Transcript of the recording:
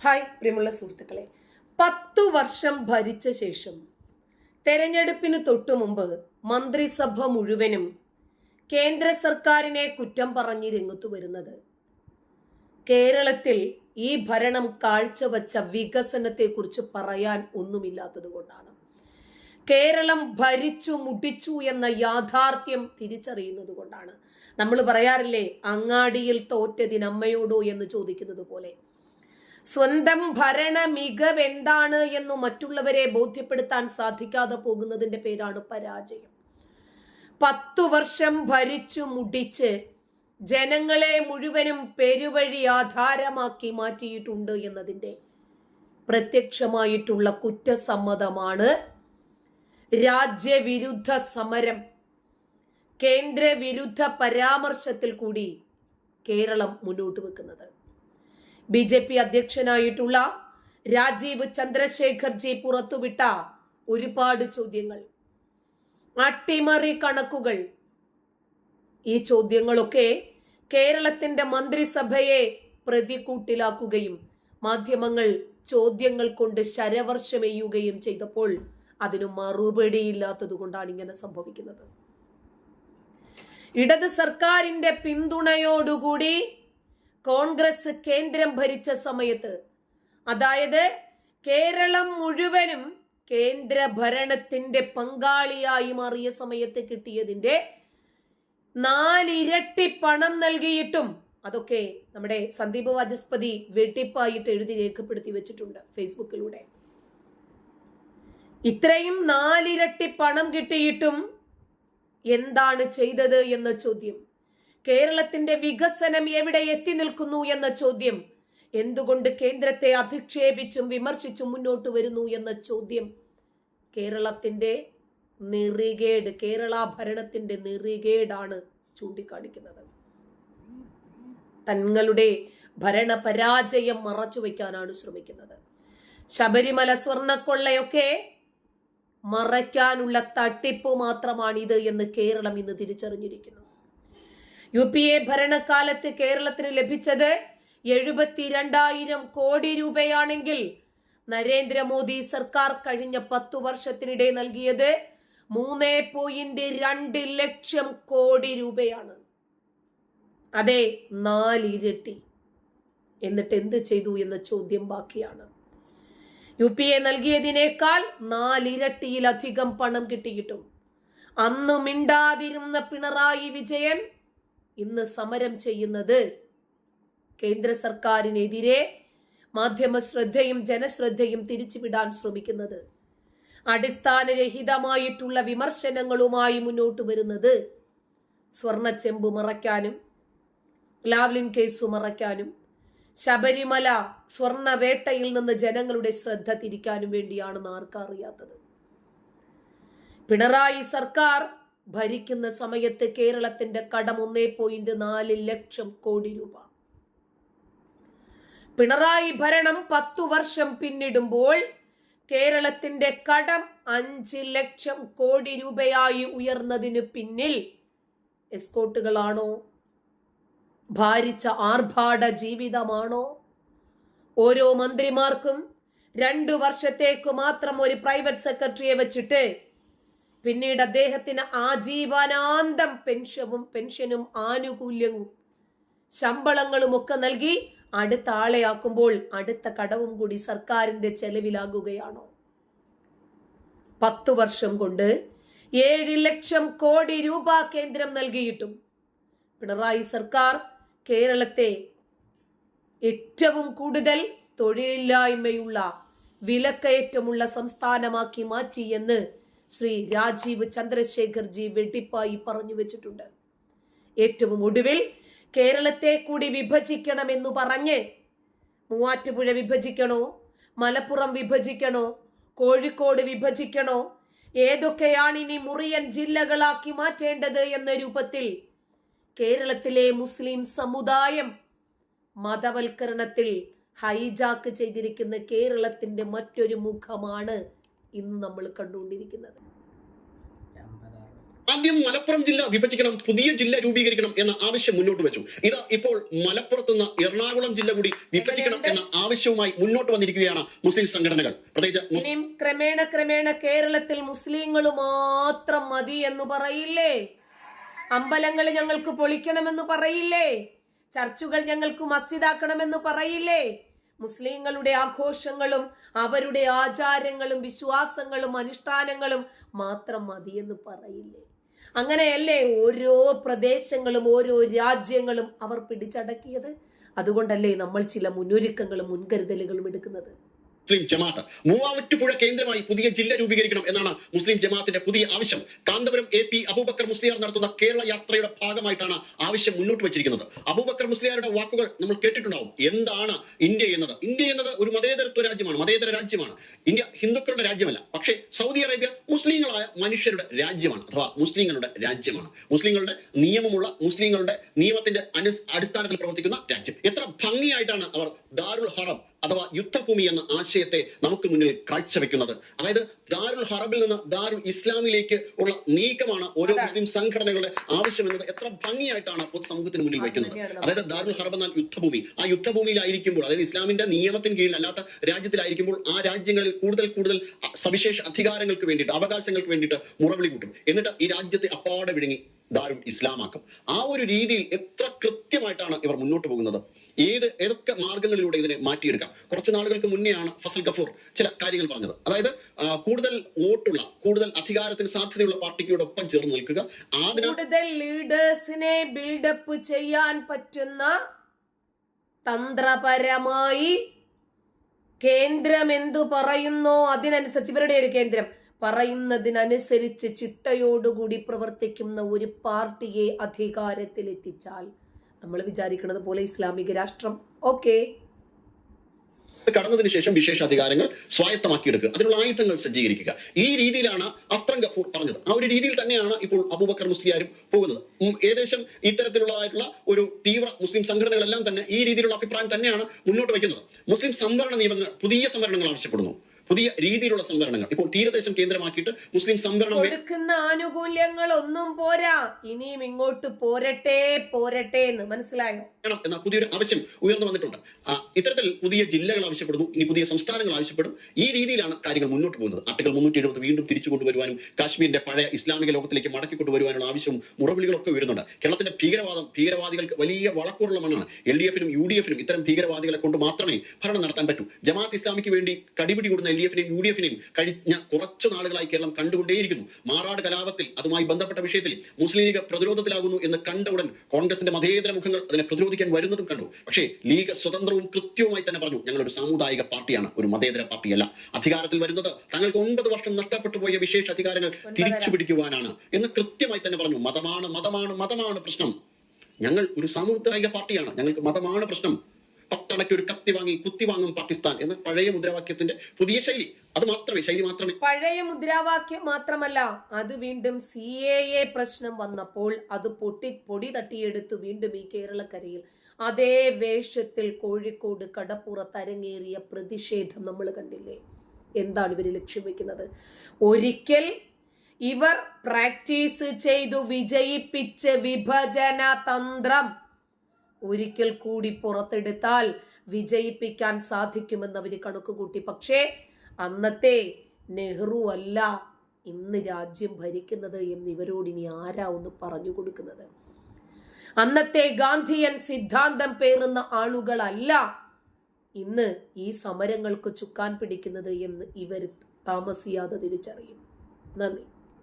Hi പ്രിയമുള്ള സുഹൃത്തുക്കളെ. പത്തു വർഷം ഭരിച്ച ശേഷം തെരഞ്ഞെടുപ്പിന് തൊട്ടു മുമ്പ് മന്ത്രിസഭ മുഴുവനും കേന്ദ്ര സർക്കാരിനെ കുറ്റം പറഞ്ഞ് രംഗത്തു വരുന്നത്. കേരളത്തിൽ ഈ ഭരണം കാഴ്ചവച്ച വികസനത്തെക്കുറിച്ച് പറയാൻ ഒന്നുമില്ലാത്തത് കൊണ്ടാണ്. കേരളം ഭരിച്ചു മുടിച്ചു എന്ന യാഥാർത്ഥ്യം തിരിച്ചറിയുന്നത് കൊണ്ടാണ്. നമ്മൾ പറയാറില്ലേ അങ്ങാടിയിൽ തോറ്റതിനമ്മയോടോ എന്ന് ചോദിക്കുന്നത് പോലെ. സ്വന്തം ഭരണ മികവ് എന്താണ് എന്ന് മറ്റുള്ളവരെ ബോധ്യപ്പെടുത്താൻ സാധിക്കാതെ പോകുന്നതിന്റെ പേരാണ് പരാജയം. പത്തു വർഷം ഭരിച്ചു മുടിച്ച് ജനങ്ങളെ മുഴുവനും പെരുവഴി ആധാരമാക്കി മാറ്റിയിട്ടുണ്ട് എന്നതിന്റെ പ്രത്യക്ഷമായിട്ടുള്ള കുറ്റസമ്മതമാണ് രാജ്യവിരുദ്ധ സമരം. കേന്ദ്രവിരുദ്ധ പരാമർശത്തിൽ കൂടി കേരളം മുന്നോട്ട് വെക്കുന്നത്. ബി ജെ പി അധ്യക്ഷനായിട്ടുള്ള രാജീവ് ചന്ദ്രശേഖർജി പുറത്തുവിട്ട ഒരുപാട് ചോദ്യങ്ങൾ. അട്ടിമറി കണക്കുകൾ. ഈ ചോദ്യങ്ങളൊക്കെ കേരളത്തിന്റെ മന്ത്രിസഭയെ പ്രതികൂട്ടിലാക്കുകയും മാധ്യമങ്ങൾ ചോദ്യങ്ങൾ കൊണ്ട് ശരവർഷമെയ്യുകയും ചെയ്തപ്പോൾ അതിന് മറുപടിയില്ലാത്തത് കൊണ്ടാണ് ഇങ്ങനെ സംഭവിക്കുന്നത്. ഇടത് സർക്കാരിന്റെ പിന്തുണയോടുകൂടി കോൺഗ്രസ് കേന്ദ്രം ഭരിച്ച സമയത്ത്. അതായത് കേരളം മുഴുവനും കേന്ദ്ര ഭരണത്തിന്റെ പങ്കാളിയായി മാറിയ സമയത്ത് കിട്ടിയതിന്റെ നാലിരട്ടി പണം നൽകിയിട്ടും അതൊക്കെ നമ്മുടെ സന്ദീപ് വാചസ്പതി വെട്ടിപ്പായിട്ട് എഴുതി രേഖപ്പെടുത്തി വെച്ചിട്ടുണ്ട് ഫേസ്ബുക്കിലൂടെ. ഇത്രയും നാലിരട്ടി പണം കിട്ടിയിട്ടും എന്താണ് ചെയ്തത് എന്ന ചോദ്യം. കേരളത്തിന്റെ വികസനം എവിടെ എത്തി നിൽക്കുന്നു എന്ന ചോദ്യം. എന്തുകൊണ്ട് കേന്ദ്രത്തെ അധിക്ഷേപിച്ചും വിമർശിച്ചും മുന്നോട്ട് വരുന്നു എന്ന ചോദ്യം. കേരളത്തിന്റെ നിറികേട് കേരള ഭരണത്തിന്റെ നിറികേടാണ് ചൂണ്ടിക്കാണിക്കുന്നത്. തങ്ങളുടെ ഭരണ പരാജയം മറച്ചു വയ്ക്കാനാണ് ശ്രമിക്കുന്നത്. ശബരിമല സ്വർണക്കൊള്ളയൊക്കെ മറയ്ക്കാനുള്ള തട്ടിപ്പ് മാത്രമാണിത് എന്ന് കേരളം ഇന്ന് തിരിച്ചറിഞ്ഞിരിക്കുന്നു. യു പി എ ഭരണകാലത്ത് കേരളത്തിന് ലഭിച്ചത് എഴുപത്തിരണ്ടായിരം കോടി രൂപയാണെങ്കിൽ നരേന്ദ്രമോദി സർക്കാർ കഴിഞ്ഞ പത്തു വർഷത്തിനിടെ നൽകിയത് മൂന്ന് പോയിന്റ് രണ്ട് ലക്ഷം കോടി രൂപയാണ്. അതെ നാലിരട്ടി. എന്നിട്ട് എന്ത് ചെയ്തു എന്ന ചോദ്യം ബാക്കിയാണ്. യു പി എ നൽകിയതിനേക്കാൾ നാലിരട്ടിയിലധികം പണം കിട്ടിയിട്ടും. അന്ന് മിണ്ടാതിരുന്ന പിണറായി വിജയൻ ഇന്ന് സമരം ചെയ്യുന്നത് കേന്ദ്ര സർക്കാരിനെതിരെ മാധ്യമ ശ്രദ്ധയും ജനശ്രദ്ധയും തിരിച്ചുവിടാൻ ശ്രമിക്കുന്നത് അടിസ്ഥാനരഹിതമായിട്ടുള്ള വിമർശനങ്ങളുമായി മുന്നോട്ട് വരുന്നത് സ്വർണച്ചെമ്പ് മറയ്ക്കാനും ലാവ്ലിൻ കേസ് മറയ്ക്കാനും ശബരിമല സ്വർണവേട്ടയിൽ നിന്ന് ജനങ്ങളുടെ ശ്രദ്ധ തിരിക്കാനും വേണ്ടിയാണെന്ന് ആർക്കറിയാത്തത് പിണറായി സർക്കാർ ഭരിക്കുന്ന സമയത്ത് കേരളത്തിന്റെ കടം ഒന്നേ പോയിന്റ് നാല് ലക്ഷം കോടി രൂപ. പിണറായി ഭരണം പത്തു വർഷം പിന്നിടുമ്പോൾ കേരളത്തിന്റെ കടം അഞ്ച് ലക്ഷം കോടി രൂപയായി ഉയർന്നതിന് പിന്നിൽ എസ്കോട്ടുകളാണോ? ഭാരിച്ച ആർഭാട ജീവിതമാണോ? ഓരോ മന്ത്രിമാർക്കും രണ്ടു വർഷത്തേക്ക് മാത്രം ഒരു പ്രൈവറ്റ് സെക്രട്ടറിയെ വെച്ചിട്ട് പിന്നീട് അദ്ദേഹത്തിന് ആജീവനാന്തം പെൻഷനും പെൻഷനും ആനുകൂല്യവും ശമ്പളങ്ങളും ഒക്കെ നൽകി അടുത്ത ആളെയാക്കുമ്പോൾ അടുത്ത കടവും കൂടി സർക്കാരിന്റെ ചെലവിലാകുകയാണോ? പത്തു വർഷം കൊണ്ട് ഏഴ് ലക്ഷം കോടി രൂപ കേന്ദ്രം നൽകിയിട്ടും പിണറായി സർക്കാർ കേരളത്തെ ഏറ്റവും കൂടുതൽ തൊഴിലില്ലായ്മയുള്ള വിലക്കയറ്റമുള്ള സംസ്ഥാനമാക്കി മാറ്റി എന്ന് ശ്രീ രാജീവ് ചന്ദ്രശേഖർജി വെട്ടിപ്പായി പറഞ്ഞു വെച്ചിട്ടുണ്ട്. ഏറ്റവും ഒടുവിൽ കേരളത്തെ കൂടി വിഭജിക്കണമെന്ന് പറഞ്ഞ് മൂവാറ്റുപുഴ വിഭജിക്കണോ? മലപ്പുറം വിഭജിക്കണോ? കോഴിക്കോട് വിഭജിക്കണോ? ഏതൊക്കെയാണ് ഇനി മുറിയൻ ജില്ലകളാക്കി മാറ്റേണ്ടത് എന്ന രൂപത്തിൽ കേരളത്തിലെ മുസ്ലിം സമുദായം മതവൽക്കരണത്തിൽ ഹൈജാക്ക് ചെയ്തിരിക്കുന്ന കേരളത്തിന്റെ മറ്റൊരു മുഖമാണ് ഇന്ന് നമ്മൾ കണ്ടുകൊണ്ടിരിക്കുന്നത്. ആദ്യം മലപ്പുറം ജില്ല വിഭജിക്കണം പുതിയ ജില്ല രൂപീകരിക്കണം എന്ന ആവശ്യം മുന്നോട്ട് വെച്ചു. ഇത് ഇപ്പോൾ മലപ്പുറത്ത് നിന്ന് എറണാകുളം ജില്ല കൂടി വിഭജിക്കണം എന്ന ആവശ്യവുമായി മുന്നോട്ട് വന്നിരിക്കുകയാണ് മുസ്ലിം സംഘടനകൾ. പ്രത്യേകിച്ച് ക്രമേണ ക്രമേണ കേരളത്തിൽ മുസ്ലിങ്ങൾ മാത്രം മതി എന്ന് പറയില്ലേ? അമ്പലങ്ങൾ ഞങ്ങൾക്ക് പൊളിക്കണമെന്ന് പറയില്ലേ? ചർച്ചുകൾ ഞങ്ങൾക്ക് മസ്ജിദാക്കണമെന്ന് പറയില്ലേ? മുസ്ലിങ്ങളുടെ ആഘോഷങ്ങളും അവരുടെ ആചാരങ്ങളും വിശ്വാസങ്ങളും അനുഷ്ഠാനങ്ങളും മാത്രം മതിയെന്ന് പറയില്ലേ? അങ്ങനെയല്ലേ ഓരോ പ്രദേശങ്ങളും ഓരോ രാജ്യങ്ങളും അവർ പിടിച്ചടക്കിയത്? അതുകൊണ്ടല്ലേ നമ്മൾ ചില മുന്നൊരുക്കങ്ങളും മുൻകരുതലുകളും എടുക്കുന്നത്? മുസ്ലിം ജമാഅത്ത്. മൂവാറ്റുപുഴ കേന്ദ്രമായി പുതിയ ജില്ല രൂപീകരിക്കണം എന്നാണ് മുസ്ലിം ജമാഅത്തിന്റെ പുതിയ ആവശ്യം. കാന്തപുരം എ പി അബൂബക്കർ മുസ്ലിയാർ നടത്തുന്ന കേരള യാത്രയുടെ ഭാഗമായിട്ടാണ് ആവശ്യം മുന്നോട്ട് വെച്ചിരിക്കുന്നത്. അബൂബക്കർ മുസ്ലിയാരുടെ വാക്കുകൾ നമ്മൾ കേട്ടിട്ടുണ്ടാവും. എന്താണ് ഇന്ത്യ എന്നത്? ഇന്ത്യ എന്നത് ഒരു മതേതരത്വ രാജ്യമാണ് മതേതര രാജ്യമാണ്. ഇന്ത്യ ഹിന്ദുക്കളുടെ രാജ്യമല്ല പക്ഷേ സൗദി അറേബ്യ മുസ്ലിങ്ങളായ മനുഷ്യരുടെ രാജ്യമാണ് അഥവാ മുസ്ലിങ്ങളുടെ രാജ്യമാണ്. മുസ്ലിങ്ങളുടെ നിയമമുള്ള മുസ്ലിങ്ങളുടെ നിയമത്തിന്റെ അടിസ്ഥാനത്തിൽ പ്രവർത്തിക്കുന്ന രാജ്യം. എത്ര ഭംഗിയായിട്ടാണ് അവർ ദാരുൽ ഹറം അഥവാ യുദ്ധഭൂമി എന്ന ആശയത്തെ നമുക്ക് മുന്നിൽ കാഴ്ചവെക്കുന്നത്. അതായത് ദാരുൽ ഹറബിൽ നിന്ന് ദാരുൽ ഇസ്ലാമിലേക്ക് ഉള്ള നീക്കമാണ് ഓരോ മുസ്ലിം സംഘടനകളുടെ ആവശ്യം എന്നത് എത്ര ഭംഗിയായിട്ടാണ് പൊതുസമൂഹത്തിന് മുന്നിൽ വയ്ക്കുന്നത്. അതായത് ദാരുൽ ഹറബ് എന്നാൽ യുദ്ധഭൂമി. ആ യുദ്ധഭൂമിയിലായിരിക്കുമ്പോൾ അതായത് ഇസ്ലാമിന്റെ നിയമത്തിന് കീഴിൽ അല്ലാത്ത രാജ്യത്തിലായിരിക്കുമ്പോൾ ആ രാജ്യങ്ങളിൽ കൂടുതൽ കൂടുതൽ സവിശേഷ അധികാരങ്ങൾക്ക് വേണ്ടിയിട്ട് അവകാശങ്ങൾക്ക് വേണ്ടിയിട്ട് മുറവിളി കൂട്ടും. എന്നിട്ട് ഈ രാജ്യത്തെ അപ്പാടെ വിഴുങ്ങി ദാരുൽ ഇസ്ലാമാക്കും. ആ ഒരു രീതിയിൽ എത്ര കൃത്യമായിട്ടാണ് ഇവർ മുന്നോട്ട് പോകുന്നത്? ഏത് ഏതൊക്കെ മാർഗങ്ങളിലൂടെ ഇതിനെ മാറ്റിയെടുക്കാം? കുറച്ച് നാളുകൾക്ക് മുന്നെയാണ് ഫസൽ ഗഫൂർ ചില കാര്യങ്ങൾ പറഞ്ഞത്. അതായത് കൂടുതൽ വോട്ടുള്ള കൂടുതൽ അധികാരത്തിന് സാധ്യതയുള്ള പാർട്ടിയോടൊപ്പം ചേർന്ന് നിൽക്കുക. കൂടുതൽ ലീഡേഴ്സിനെ ബിൽഡപ്പ് ചെയ്യാൻ പറ്റുന്ന തന്ത്രപരമായി കേന്ദ്രം എന്തു പറയുന്നോ അതിനനുസരിച്ച് ഇവരുടെ ഒരു കേന്ദ്രം പറയുന്നതിനനുസരിച്ച് ചിട്ടയോടുകൂടി പ്രവർത്തിക്കുന്ന ഒരു പാർട്ടിയെ അധികാരത്തിൽ എത്തിച്ചാൽ നമ്മൾ വിചാരിക്കുന്നത് പോലെ ഇസ്ലാമിക രാഷ്ട്രം. ഓക്കെ. കടന്നതിന് ശേഷം വിശേഷ അധികാരങ്ങൾ സ്വായത്തമാക്കിയെടുക്കുക. അതിനുള്ള ആയുധങ്ങൾ സജ്ജീകരിക്കുക. ഈ രീതിയിലാണ് അസ്ത്രം കപൂർ പറഞ്ഞത്. ആ ഒരു രീതിയിൽ തന്നെയാണ് ഇപ്പോൾ അബൂബക്കർ മുസ്ലിയാരും പോകുന്നത്. ഏകദേശം ഇത്തരത്തിലുള്ളതായിട്ടുള്ള ഒരു തീവ്ര മുസ്ലിം സംഘടനകളെല്ലാം തന്നെ ഈ രീതിയിലുള്ള അഭിപ്രായം തന്നെയാണ് മുന്നോട്ട് വയ്ക്കുന്നത്. മുസ്ലിം സംവരണ നിയമങ്ങൾ പുതിയ സംവരണങ്ങൾ ആവശ്യപ്പെടുന്നു. പുതിയ രീതിയിലുള്ള സംവരണങ്ങൾ. ഇപ്പോൾ തീരദേശം കേന്ദ്രമാക്കിയിട്ട് മുസ്ലിം സംവരണം കൊടുക്കുന്ന ആനുകൂല്യങ്ങൾ ഒന്നും പോരാ. ഇനിയും ഇങ്ങോട്ട് പോരട്ടെ പോരട്ടെ എന്ന് മനസ്സിലായോ? വേണം എന്ന പുതിയൊരു ആവശ്യം ഉയർന്നു വന്നിട്ടുണ്ട്. ഇത്തരത്തിൽ പുതിയ ജില്ലകൾ ആവശ്യപ്പെടുന്നു ഇനി പുതിയ സംസ്ഥാനങ്ങൾ ആവശ്യപ്പെടും. ഈ രീതിയിലാണ് കാര്യങ്ങൾ മുന്നോട്ട് പോകുന്നത്. ആർട്ടിക്കൽ മുന്നൂറ്റി എഴുപത് വീണ്ടും തിരിച്ചു കൊണ്ടുവരുവാനും കാശ്മീരിന്റെ പഴയ ഇസ്ലാമിക ലോകത്തിലേക്ക് മടക്കി കൊണ്ടുവരുവാനുള്ള ആവശ്യവും മുറവിളികളൊക്കെ ഉയരുന്നുണ്ട്. കേരളത്തിന്റെ ഭീകരവാദം ഭീകരവാദികൾക്ക് വലിയ വളക്കൂറുള്ള മണ്ണാണ്. എൽ ഡി എഫിനും യു ഡി എഫിനും ഇത്തരം ഭീകരവാദികളെ കൊണ്ട് മാത്രമേ ഭരണം നടത്താൻ പറ്റൂ. ജമാഅത്ത് ഇസ്ലാമിക്ക് വേണ്ടി കടിപിടി കൂടുന്ന എൽ ഡി എഫിനെയും യു ഡി എഫിനെയും കഴിഞ്ഞ കുറച്ചു നാളുകളായി കേരളം കണ്ടുകൊണ്ടേയിരിക്കുന്നു. മാറാട് കലാപത്തിൽ അതുമായി ബന്ധപ്പെട്ട വിഷയത്തിൽ മുസ്ലിം ലീഗ് പ്രതിരോധത്തിലാകുന്നു എന്ന് കണ്ട ഉടൻ കോൺഗ്രസിന്റെ മതേതര മുഖങ്ങൾ അതിനെ പ്രതിരോധിക്കാൻ വരുന്നതും കണ്ടു. പക്ഷേ ലീഗ് സ്വതന്ത്രവും കൃത്യവുമായി തന്നെ പറഞ്ഞു ഞങ്ങൾ ഒരു സാമുദായിക പാർട്ടിയാണ് ഒരു മതേതര പാർട്ടിയല്ല. അധികാരത്തിൽ വരുന്നത് തങ്ങൾക്ക് ഒൻപത് വർഷം നഷ്ടപ്പെട്ടു പോയ വിശേഷ അധികാരങ്ങൾ തിരിച്ചു പിടിക്കുവാനാണ് എന്ന് കൃത്യമായി തന്നെ പറഞ്ഞു. മതമാണ് മതമാണ് മതമാണ് പ്രശ്നം. ഞങ്ങൾ ഒരു സാമുദായിക പാർട്ടിയാണ് ഞങ്ങൾക്ക് മതമാണ് പ്രശ്നം. പത്തണയ്ക്ക് ഒരു കത്തി വാങ്ങി കുത്തി വാങ്ങും പാകിസ്ഥാൻ എന്ന പഴയ മുദ്രാവാക്യത്തിന്റെ പുതിയ ശൈലി. അത് മാത്രമേ ശൈലി മാത്രമേ. പഴയ മുദ്രാവാക്യം മാത്രമല്ല അത് വീണ്ടും സി എ എ പ്രശ്നം വന്നപ്പോൾ അത് പൊട്ടി പൊടി തട്ടിയെടുത്ത് വീണ്ടും ഈ കേരളക്കരയിൽ അതേ വേഷത്തിൽ കോഴിക്കോട് കടപ്പുറത്ത് അരങ്ങേറിയ പ്രതിഷേധം നമ്മൾ കണ്ടില്ലേ? എന്താണ് ഇവർ ലക്ഷ്യം വെക്കുന്നത്? ഒരിക്കൽ ഇവർ പ്രാക്ടീസ് ചെയ്തു വിജയിപ്പിച്ച് വിഭജന തന്ത്രം ഒരിക്കൽ കൂടി പുറത്തെടുത്താൽ വിജയിപ്പിക്കാൻ സാധിക്കുമെന്ന് അവർ കണക്കുകൂട്ടി. പക്ഷേ അന്നത്തെ നെഹ്റു അല്ല ഇന്ന് രാജ്യം ഭരിക്കുന്നത് എന്ന് ഇവരോട് ഇനി ആരാ ഒന്ന് പറഞ്ഞു കൊടുക്കുന്നത്? അന്നത്തെ ഗാന്ധിയൻ സിദ്ധാന്തം പേറുന്ന ആളുകളല്ല ഇന്ന് ഈ സമരങ്ങൾക്ക് ചുക്കാൻ പിടിക്കുന്നത് എന്ന് ഇവർ താമസിയാതെ തിരിച്ചറിയും. നന്ദി.